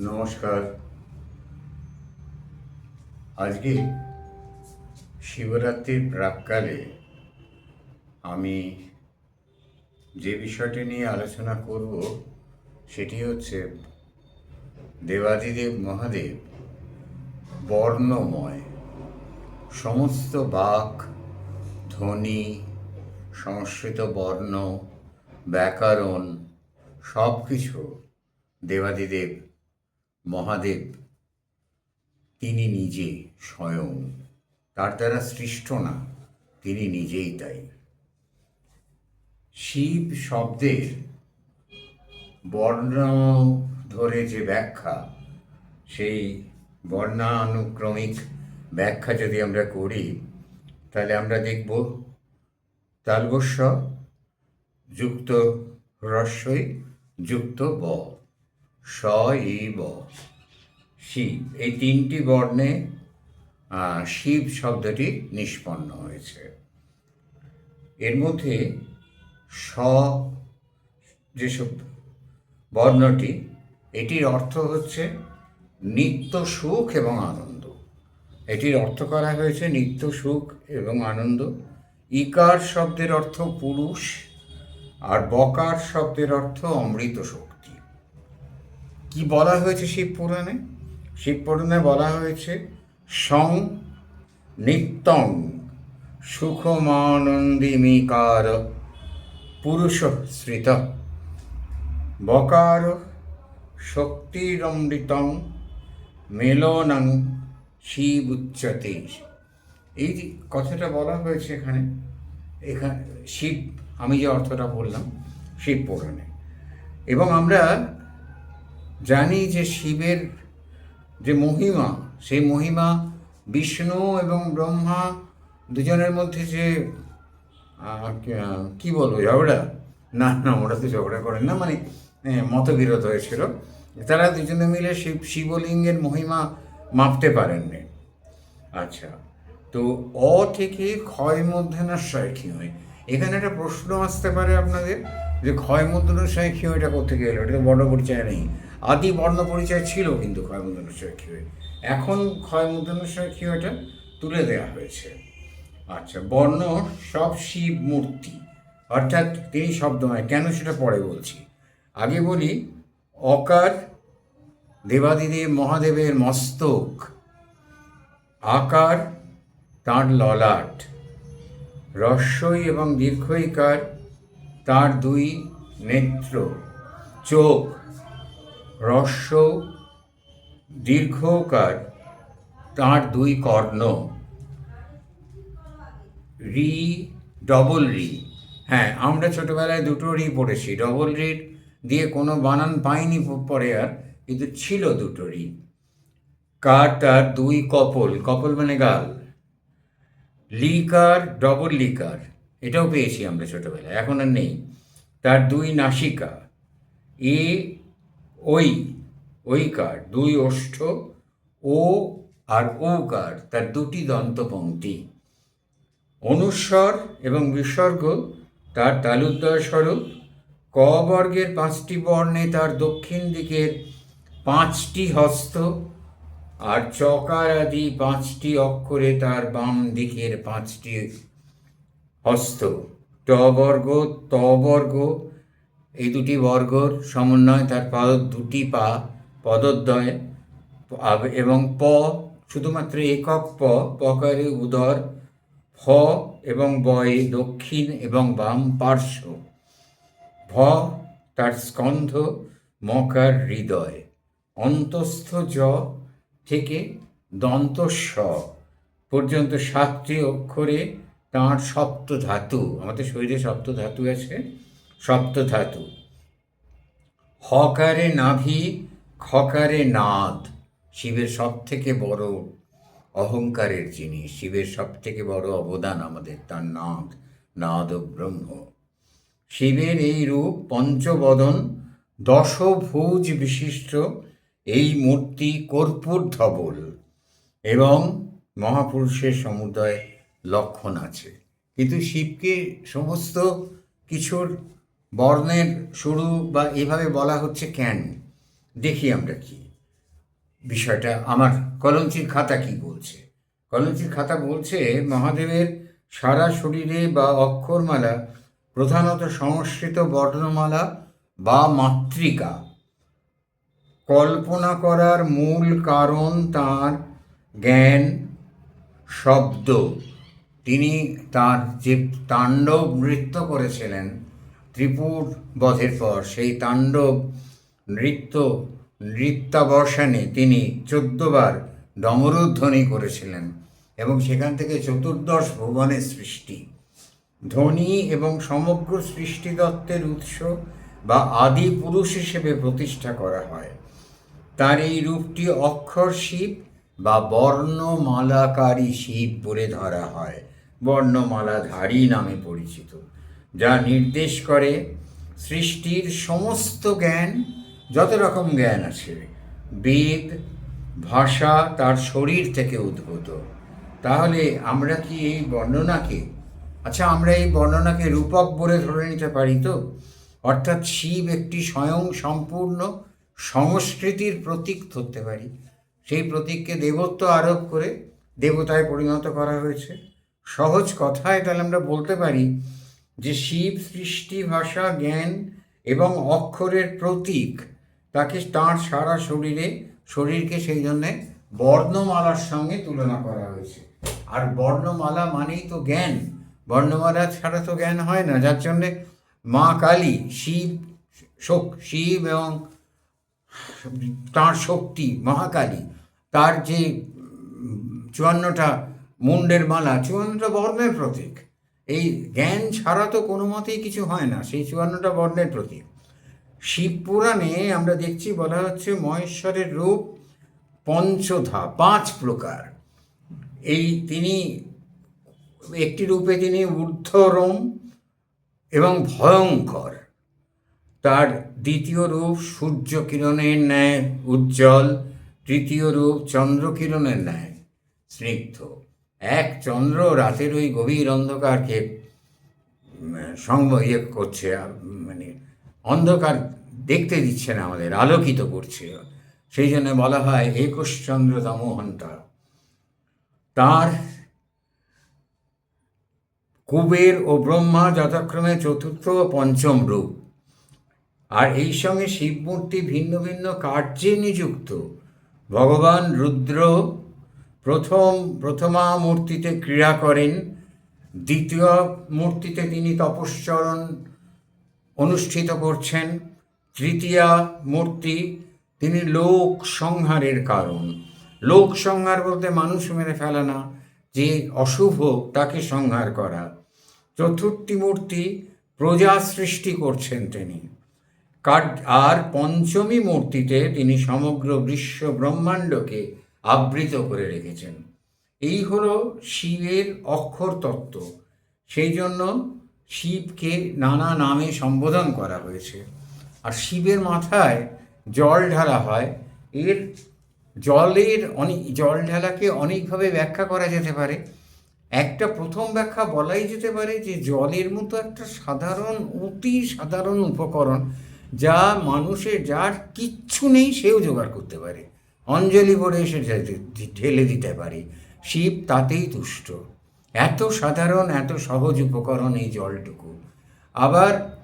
নমস্কার। আজকে শিবরাত্রির প্রাককালে আমি যে বিষয়টি নিয়ে আলোচনা করব, সেটি হচ্ছে দেবাদিদেব মহাদেব বর্ণময়। সমস্ত বাক, ধ্বনি, সংস্কৃত বর্ণ, ব্যাকরণ সব কিছু দেবাদিদেব মহাদেব, তিনি নিজে স্বয়ং, তার দ্বারা সৃষ্ট না, তিনি নিজেই তাই। শিব শব্দের বর্ণ ধরে যে ব্যাখ্যা, সেই বর্ণানুক্রমিক ব্যাখ্যা যদি আমরা করি, তাহলে আমরা দেখব তালবস্য যুক্ত হ্রস্বই, যুক্ত ব। স ই ব। শিব, এই তিনটি বর্ণে শিব শব্দটি নিষ্পন্ন হয়েছে। এর মধ্যে স, যেসব বর্ণটি, এটির অর্থ হচ্ছে নিত্য সুখ এবং আনন্দ। এটির অর্থ করা হয়েছে নিত্য সুখ এবং আনন্দ। ইকার শব্দের অর্থ পুরুষ, আর বকার শব্দের অর্থ অমৃত শক্তি কি বলা হয়েছে শিব পুরাণে? শিব পুরাণে বলা হয়েছে, সং নিত্যং সুখমানন্দিমিকার পুরুষ স্মৃত। বকার শক্তিরমৃতং মেলনং শিব উচ্চতে এই যে কথাটা বলা হয়েছে এখানে এখানে শিব, আমি যে অর্থটা বললাম, শিব পুরাণে। এবং আমরা জানি যে শিবের যে মহিমা, সেই মহিমা বিষ্ণু এবং ব্রহ্মা দুজনের মধ্যে যে কি- বলব, ঝগড়া? না না, ওরা তো ঝগড়া করেন না মানে মতবিরোধ হয়েছিল। তারা দুজনে মিলে শিব, শিবলিঙ্গের মহিমা মাপতে পারেননি। আচ্ছা তো অ থেকে ক্ষয় মধ্যাহ্নশয় কি হয় এখানে একটা প্রশ্ন আসতে পারে আপনাদের যে ক্ষয় মধ্যাহ্নশয় কি এটা কোথেকে এলো? এটা তো বড় পরিচয় নেই। আদি বর্ণ পরিচয় ছিল কিন্তু ক্ষয় মধ্যাহ্নশয় কি এখন ক্ষয় মধ্যাহ্নশয় কি এটা তুলে দেওয়া হয়েছে। আচ্ছা বর্ণ সব শিব মূর্তি, অর্থাৎ তিনি শব্দময় কেন সেটা পরে বলছি। আগে বলি, অকার দেবাদিদেব মহাদেবের মস্তক, আকার তাঁর ললাট, রস্যই এবং দীর্ঘইকার তাঁর দুই নেত্র, চোখ রস্য দীর্ঘকার তাঁর দুই কর্ণ। রি ডবল রি। হ্যাঁ আমরা ছোটবেলায় দুটো রি পড়েছি ডবল রির দিয়ে কোনো বানান পাইনি পরে আর, কিন্তু ছিল দুটো রি। কার তার দুই কপল কপল মানে গাল। লিকার ডবল লিকার এটাও পেয়েছি আমরা ছোটবেলায়, এখন আর নেই। তার দুই নাসিকা, এ ওই ওইকার দুই ওষ্ঠ, ও আর ওকার তার দুটি দন্তপংক্তি। অনুস্বর এবং বিসর্গ, তার তালুদ্দয় স্বরূপ, ক বর্গের পাঁচটি বর্ণে তার দক্ষিণ দিকের পাঁচটি হস্ত, আর চকার আদি পাঁচটি অক্ষরে তার বাম দিকের পাঁচটি হস্ত। ট বর্গ, ত বর্গ এই দুটি বর্গর সমন্বয় তার পা দুটি পা, পদদ্বয় এবং প, শুধুমাত্র একক প, পকারে উদর, ফ এবং বয়ে দক্ষিণ এবং বাম পার্শ্ব। ভ তার স্কন্ধ, মকার হৃদয়। অন্তস্থ জ থেকে দন্তস্ব পর্যন্ত সাতটি অক্ষরে তাঁর সপ্ত ধাতু আমাদের শরীরে সপ্ত ধাতু আছে। সপ্ত ধাতু। হকারে নাভি, খকারে নাদ, শিবের সব থেকে বড় অহংকারের জিনিস শিবের সব থেকে বড় অবদান আমাদের, তার নাদ নাদ ও ব্রহ্ম। শিবের এই রূপ পঞ্চবদন, দশভুজ বিশিষ্ট, এই মূর্তি কর্পূর ধবল এবং মহাপুরুষের সমুদয় লক্ষণ আছে। কিন্তু শিবকে সমস্ত কিছুর বর্ণের শুরু বা এভাবে বলা হচ্ছে কেন দেখি আমরা কি। বিষয়টা আমার কলঞ্চির খাতা কি বলছে? কলঞ্চির খাতা বলছে, মহাদেবের সারা শরীরে বা অক্ষরমালা, প্রধানত সংস্কৃত বর্ণমালা বা মাতৃকা। কল্পনা করার মূল কারণ তার জ্ঞান, শব্দ। তিনি তার যে তাণ্ডব নৃত্য করেছিলেন ত্রিপুর বধের পর সেই তাণ্ডব নৃত্য নৃত্যাবসানে তিনি চোদ্দবার ডমরুধ্বনি করেছিলেন এবং সেখান থেকে চতুর্দশ ভুবনের সৃষ্টি। ধ্বনি এবং সমগ্র সৃষ্টিতত্ত্বের উৎস বা আদি পুরুষ হিসেবে প্রতিষ্ঠা করা হয়। তার এই রূপটি অক্ষর শিব বা বর্ণমালাকারী শিব বলে ধরা হয়। বর্ণমালাধারী নামে পরিচিত। যা নির্দেশ করে সৃষ্টির সমস্ত জ্ঞান, যত রকম জ্ঞান আছে, বেদ, ভাষা তার শরীর থেকে উদ্ভূত। তাহলে আমরা কি এই বর্ণনাকে আচ্ছা আমরা এই বর্ণনাকে রূপক বলে ধরে নিতে পারি তো? অর্থাৎ শিব একটি স্বয়ং সম্পূর্ণ সংস্কৃতির প্রতীক ধরতে পারি। সেই প্রতীককে দেবত্ব আরোপ করে দেবতায় পরিণত করা হয়েছে। সহজ কথায় তাহলে আমরা বলতে পারি যে শিব সৃষ্টি, ভাষা, জ্ঞান এবং অক্ষরের প্রতীক, তাকে তাঁর সারা শরীরে, শরীরকে সেই জন্যে বর্ণমালার সঙ্গে তুলনা করা হয়েছে। আর বর্ণমালা মানেই তো জ্ঞান। বর্ণমালা ছাড়া তো জ্ঞান হয় না। যার জন্যে মা কালী শিব, শোক, শিব এবং তাঁর শক্তি, মহাকালী, তার যে চুয়ান্নটা মুন্ডের মালা, চুয়ান্নটা বর্ণের প্রতীক এই জ্ঞান ছাড়া তো কোনো মতেই কিছু হয় না, সেই চুয়ান্নটা বর্ণের প্রতীক। শিব পুরাণে আমরা দেখছি বলা হচ্ছে মহেশ্বরের রূপ পঞ্চধা, পাঁচ প্রকার। এই তিনি একটি রূপে তিনি ঊর্ধ্বরম এবং ভয়ঙ্কর। তার দ্বিতীয় রূপ সূর্য কিরণের ন্যায় উজ্জ্বল, তৃতীয় রূপ চন্দ্রকিরণের ন্যায় স্নিগ্ধ। এক চন্দ্র রাতের ওই গভীর অন্ধকারকে সঙ্গ ইয়ে করছে মানে অন্ধকার দেখতে দিচ্ছে না আমাদের, আলোকিত করছে। সেই জন্য বলা হয়, একুশ চন্দ্র দমোহন্তা তার কুবের ও ব্রহ্মা যথাক্রমে চতুর্থ ও পঞ্চম রূপ। আর এই সঙ্গে শিবমূর্তি ভিন্ন ভিন্ন কার্যে নিযুক্ত। ভগবান রুদ্র প্রথম, প্রথমা মূর্তিতে ক্রীড়া করেন, দ্বিতীয় মূর্তিতে তিনি তপশ্চরণ অনুষ্ঠিত করছেন, তৃতীয়া মূর্তি তিনি লোক সংহারের কারণ। লোক সংহার বলতে মানুষ মেরে ফেলা না, যে অশুভ তাকে সংহার করা। চতুর্থী মূর্তি প্রজা সৃষ্টি করছেন তিনি। কার আর পঞ্চমী মূর্তিতে তিনি সমগ্র বিশ্ব ব্রহ্মাণ্ডকে আবৃত করে রেখেছেন। এই হলো শিবের অক্ষর তত্ত্ব। সেই জন্য শিবকে নানা নামে সম্বোধন করা হয়েছে। আর শিবের মাথায় জল ঢালা হয়। এর জলের অনেক, জল ঢালাকে অনেকভাবে ব্যাখ্যা করা যেতে পারে। একটা প্রথম ব্যাখ্যা বলাই যেতে পারে যে জলের মতো একটা সাধারণ, অতি সাধারণ উপকরণ যা মানুষের, যার কিচ্ছু নেই, সেও জোগাড় করতে পারে। অঞ্জলি ভরে এসে ঢেলে দিতে পারে। শিব তাতেই তুষ্ট। এত সাধারণ, এত সহজ উপকরণ এই জলটুকু। আবার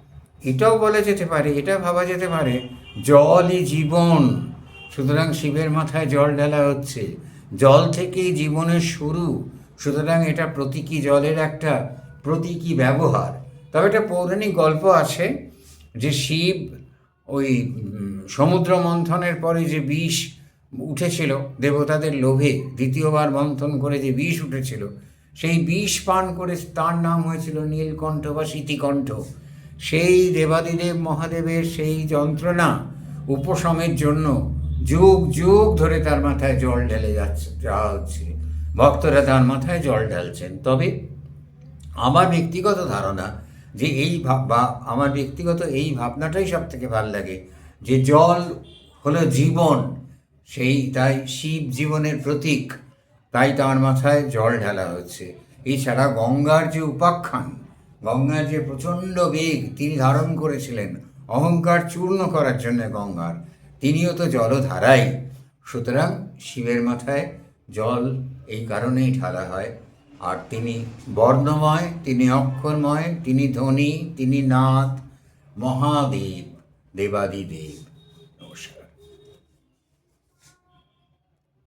এটাও বলা যেতে পারে, এটা ভাবা যেতে পারে, জলই জীবন। সুতরাং শিবের মাথায় জল ঢালা হচ্ছে। জল থেকেই জীবনের শুরু। সুতরাং এটা প্রতীকী জলের একটা প্রতীকী ব্যবহার। তবে একটা পৌরাণিক গল্প আছে যে শিব ওই সমুদ্র মন্থনের পরে যে বিষ উঠেছিল, দেবতাদের লোভে দ্বিতীয়বার মন্থন করে যে বিষ উঠেছিল, সেই বিষ পান করে তার নাম হয়েছিল নীলকণ্ঠ বা স্মৃতিকণ্ঠ সেই দেবাদিদেব মহাদেবের সেই যন্ত্রণা উপশমের জন্য যুগ যুগ ধরে তার মাথায় জল ঢেলে যাচ্ছে যাওয়া হচ্ছে ভক্তরা তার মাথায় জল ঢালছেন। তবে আমার ব্যক্তিগত ধারণা যে এই বা আমার ব্যক্তিগত এই ভাবনাটাই সব থেকে ভালো লাগে যে জল হলো জীবন সেই তাই শিব জীবনের প্রতীক। তাই তার মাথায় জল ঢালা হচ্ছে এছাড়া গঙ্গার যে উপাখ্যান, গঙ্গার যে প্রচণ্ড বেগ, তিনি ধারণ করেছিলেন অহংকার চূর্ণ করার জন্য গঙ্গার। তিনিও তো জলধারাই। সুতরাং শিবের মাথায় জল এই কারণেই ঢালা হয়। আর তিনি বর্ণময়, তিনি অক্ষরময়, তিনি ধনী তিনি নাথ মহাদেব, দেবাদিদেব।